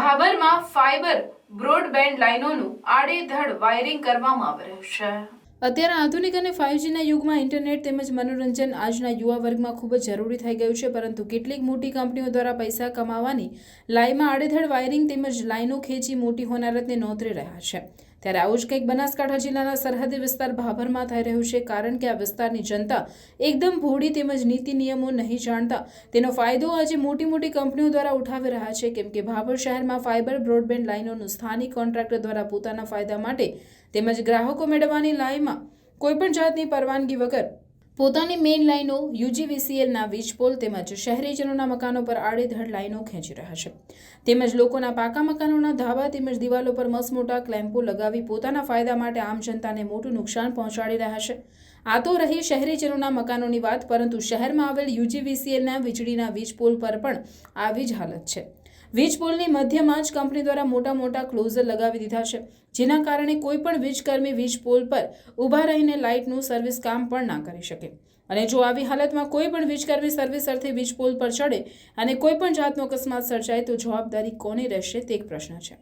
ભાભરમાં fibre broadband લાઇનોનું આડેધડ wiring કરવામાં આવી રહ્યું છે. અત્યારે આધુનિક અને ફાઇવજીના યુગમાં ઇન્ટરનેટ તેમજ મનોરંજન આજના યુવા વર્ગમાં ખૂબ જ જરૂરી થઈ ગયું છે, પરંતુ કેટલીક મોટી કંપનીઓ દ્વારા પૈસા કમાવાની લાઈમાં આડેધડ વાયરિંગ તેમજ લાઈનો ખેંચી મોટી હોનારતને નોતરી રહ્યા છે. ત્યારે આવું જ કંઈક બનાસકાંઠા જિલ્લાના સરહદી વિસ્તાર ભાભરમાં થઈ રહ્યું છે, કારણ કે આ વિસ્તારની જનતા એકદમ ભોળી તેમજ નીતિ નિયમો નહીં જાણતા. તેનો ફાયદો આજે મોટી મોટી કંપનીઓ દ્વારા ઉઠાવી રહ્યા છે, કેમ કે ભાભર શહેરમાં ફાઇબર બ્રોડબેન્ડ લાઇનોનું સ્થાનિક કોન્ટ્રાક્ટર દ્વારા પોતાના ફાયદા માટે તેમજ ગ્રાહકો મેળવવાની લાઇનમાં કોઈપણ જાતની પરવાનગી વગર પોતાની મેઇન લાઈનો યુજીવીસીએલના વીજપોલ તેમજ શહેરીજનોના મકાનો પર આડેધડ લાઈનો ખેંચી રહ્યા છે. તેમજ લોકોના પાકા મકાનોના ધાબા તેમજ દિવાલો પર મસમોટા ક્લેમ્પો લગાવી પોતાના ફાયદા માટે આમ જનતાને મોટું નુકસાન પહોંચાડી રહ્યા છે. આ તો રહી શહેરીજનોના મકાનોની વાત, પરંતુ શહેરમાં આવેલ યુજીવીસીએલના વીજળીના વીજપોલ પર પણ આવી જ હાલત છે. વીજ પોલની મધ્યમાં જ કંપની દ્વારા મોટા મોટા ક્લોઝર લગાવી દીધા છે, જેના કારણે કોઈ પણ વીજકર્મી વીજ પોલ પર ઊભા રહીને લાઇટનું સર્વિસ કામ પણ ના કરી શકે. અને જો આવી હાલતમાં કોઈ પણ વીજકર્મી સર્વિસ અર્થે વીજ પોલ પર ચડે અને કોઈ પણ જાતનો અકસ્માત સર્જાય, તો જવાબદારી કોની રહેશે તે એક પ્રશ્ન છે.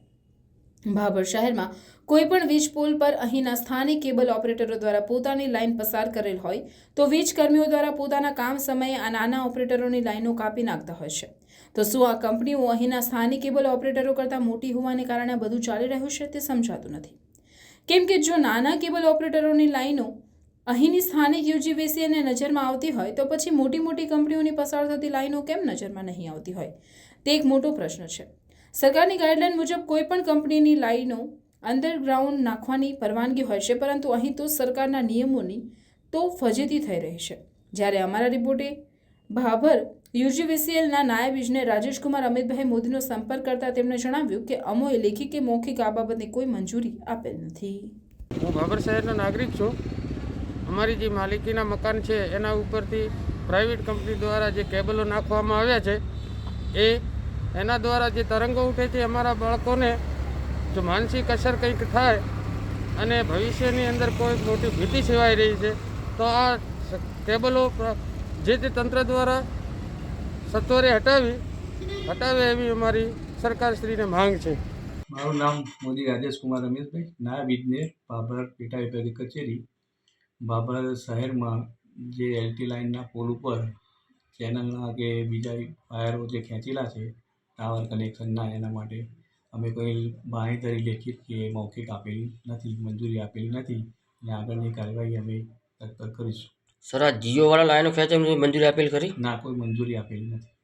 ભાભર શહેરમાં કોઈ પણ વીજ પોલ પર અહીંના સ્થાનિક કેબલ ઓપરેટરો દ્વારા પોતાની લાઇન પસાર કરેલ હોય તો વીજ કર્મીઓ દ્વારા પોતાના કામ સમયે આ નાના ઓપરેટરોની લાઇનો કાપી નાખતા હોય છે. તો શું આ કંપનીઓ અહીંના સ્થાનિક કેબલ ઓપરેટરો કરતાં મોટી હોવાને કારણે બધું ચાલી રહ્યું છે તે સમજાતું નથી. કેમ કે જો નાના કેબલ ઓપરેટરોની લાઇનો અહીંની સ્થાનિક યુજીવીસીએને નજરમાં આવતી હોય તો પછી મોટી મોટી કંપનીઓની પસાર થતી લાઇનો કેમ નજરમાં નહીં આવતી હોય? તે એક મોટો પ્રશ્ન છે. સરકારની ગાઈડલાઇન મુજબ કોઈ પણ કંપનીની લાઈનો અંડરગ્રાઉન્ડ નાખવાની પરવાનગી હોય છે, પરંતુ અહીં તો સરકારના નિયમોની તો ફજેતી થઈ રહી છે. જ્યારે અમારા રિપોર્ટે ભાભર યુજીવીસીએલના નાયબ ઇજનેર રાજેશકુમાર અમિતભાઈ મોદીનો સંપર્ક કરતા તેમણે જણાવ્યું કે અમોએ લેખિત કે મૌખિક આ બાબતની કોઈ મંજૂરી આપેલ નથી. હું ભાભર શહેરનો નાગરિક છું. અમારી જે માલિકીના મકાન છે, એના ઉપરથી પ્રાઇવેટ કંપની દ્વારા જે કેબલો નાખવામાં આવ્યા છે, એ એના દ્વારા જે તરંગો ઉઠે છે અમારા બાળકોને જો માનસિક અસર કંઈક થાય અને ભવિષ્યની અંદર કોઈ મોટી ભીતિ સેવાઈ રહી છે, તો આ ટેબલો જે તે તંત્ર દ્વારા સત્વરે હટાવી, હટાવે એવી અમારી સરકારશ્રીને માંગ છે. મારું નામ મોદી રાજેશ કુમાર રમેશભાઈ, નાયબ ઇજનેર, બાબર પેટા વિભાગીય કચેરી. બાબર શહેરમાં જે એલટી લાઇનના પોલ ઉપર ચેનલના કે બીજા વાયરો જે ખેંચેલા છે ટાવર કનેક્શનના એના માટે અમે કોઈ બાંહેધરી લેખિત કે મૌખિક આપેલી નથી મંજૂરી આપેલી નથી અને આગળની કાર્યવાહી અમે તત્પર કરીશું. સર આ જીઓવાળા લાઈનો ખેંચે મંજૂરી આપેલ ખરી? ના કોઈ મંજૂરી આપેલી નથી.